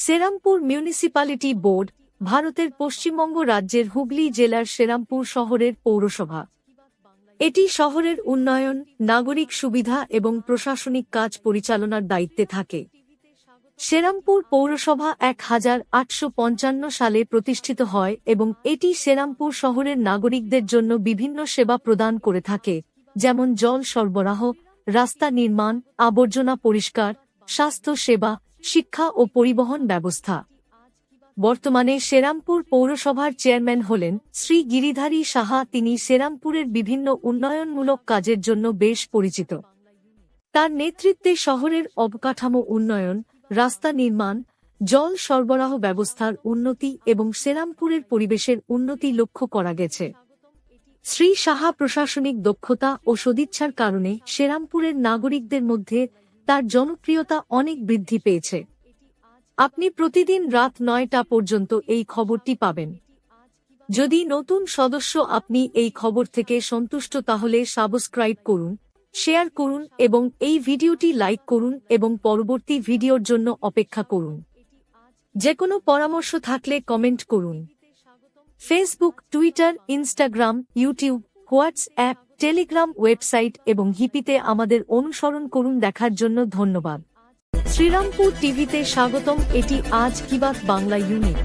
সেরামপুর municipality board, ভারতের পশ্চিমবঙ্গ রাজ্যের হুগলি জেলার সেরামপুর শহরের পৌরসভা। এটি শহরের উন্নয়ন, নাগরিক সুবিধা এবং প্রশাসনিক কাজ পরিচালনার দায়িত্বে থাকে। সেরামপুর পৌরসভা এক হাজার আটশো পঞ্চান্ন সালে প্রতিষ্ঠিত হয় এবং এটি সেরামপুর শহরের নাগরিকদের জন্য বিভিন্ন সেবা প্রদান করে থাকে, যেমন জল সরবরাহ, রাস্তা নির্মাণ, আবর্জনা পরিষ্কার স্বাস্থ্য সেবা শিক্ষা ও পরিবহন ব্যবস্থা। বর্তমানে সেরামপুর পৌরসভার চেয়ারম্যান হলেন শ্রী গিরিধারী সাহা। তিনি সেরামপুরের বিভিন্ন উন্নয়নমূলক কাজের জন্য বেশ পরিচিত। তার নেতৃত্বে শহরের অবকাঠামো উন্নয়ন, রাস্তা নির্মাণ, জল সরবরাহ ব্যবস্থার উন্নতি এবং সেরামপুরের পরিবেশের উন্নতি লক্ষ্য করা গেছে। শ্রী সাহা প্রশাসনিক দক্ষতা ও সদিচ্ছার কারণে সেরামপুরের নাগরিকদের মধ্যে তার জনপ্রিয়তা অনেক বৃদ্ধি পেয়েছে। আপনি প্রতিদিন রাত নয়টা পর্যন্ত এই খবরটি পাবেন। যদি নতুন সদস্য আপনি এই খবর থেকে সন্তুষ্ট, তাহলে সাবস্ক্রাইব করুন, শেয়ার করুন এবং এই ভিডিওটি লাইক করুন এবং পরবর্তী ভিডিওর জন্য অপেক্ষা করুন। যে কোনো পরামর্শ থাকলে কমেন্ট করুন। Facebook, Twitter, Instagram, YouTube, WhatsApp Telegram website এবং হিপিতে আমাদের অনুসরণ করুন দেখার জন্য ধন্যবাদ। শ্রীরামপুর টিভিতে স্বাগতম, এটি আজ কিবাত বাংলা ইউনিট।